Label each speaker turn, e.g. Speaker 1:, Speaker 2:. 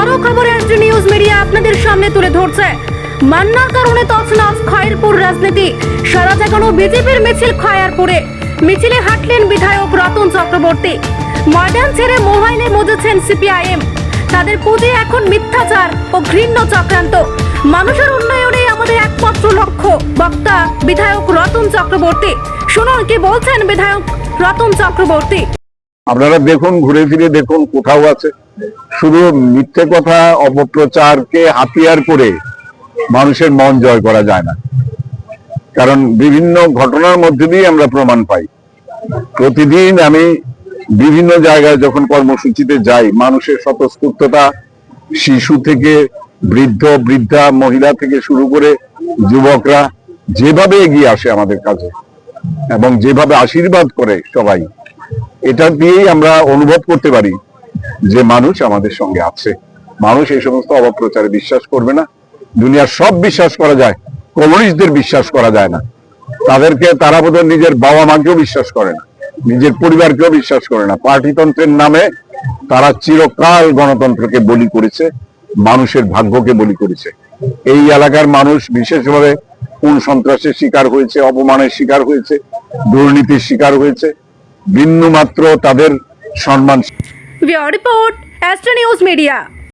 Speaker 1: বড় খবর SD news media আপনাদের সামনে তুলে ধরছে। মান্নার কারণে তছনছ খয়েরপুর রাজনীতি। সারা জাগানো বিজেপির মিছিল খয়ারপুরে। মিছিলে হাঁটলেন বিধায়ক রতন চক্রবর্তী। ময়দান ছেড়ে মোবাইলে মজেছেন সিপিআইএম। তাদের পুঁজি এখন মিথ্যাচার ও ঘৃণ্য চক্রান্ত। মানুষের উন্নয়নে আমাদের একমাত্র লক্ষ্য, বক্তা বিধায়ক রতন চক্রবর্তী। শুনুন কি বলছেন বিধায়ক রতন চক্রবর্তী।
Speaker 2: আপনারা দেখুন, ঘুরে ফিরে দেখুন, কোথাও আছে। শুধু মিথ্যে কথা, অপপ্রচারকে হাতিয়ার করে মানুষের মন জয় করা যায় না। কারণ বিভিন্ন ঘটনার মধ্যে দিয়ে আমরা প্রমাণ পাই। প্রতিদিন আমি বিভিন্ন জায়গায় যখন কর্মসূচিতে যাই, মানুষের স্বতঃস্ফূর্ততা, শিশু থেকে বৃদ্ধ, বৃদ্ধা, মহিলা থেকে শুরু করে যুবকরা যেভাবে এগিয়ে আসে আমাদের কাছে এবং যেভাবে আশীর্বাদ করে সবাই, এটা দিয়েই আমরা অনুভব করতে পারি যে মানুষ আমাদের সঙ্গে আছে। মানুষ এই সমস্ত অপপ্রচারে বিশ্বাস করবে না। দুনিয়ার সব বিশ্বাস করা যায়। কমিউনিস্টদের বিশ্বাস করা যায় না। তাদেরকে তারা বোধহয় নিজের বাবা মাকেও বিশ্বাস করে না। নিজের পরিবারকেও বিশ্বাস করে না। পার্টিতন্ত্রের নামে তারা চিরকাল গণতন্ত্রকে বলি করেছে, মানুষের ভাগ্যকে বলি করেছে। এই এলাকার মানুষ বিশেষভাবে কোন সন্ত্রাসের শিকার হয়েছে, অপমানের শিকার হয়েছে, দুর্নীতির শিকার হয়েছে বিন্দু মাত্র তাদের সম্মান
Speaker 1: রিপোর্ট এসডি নিউজ মিডিয়া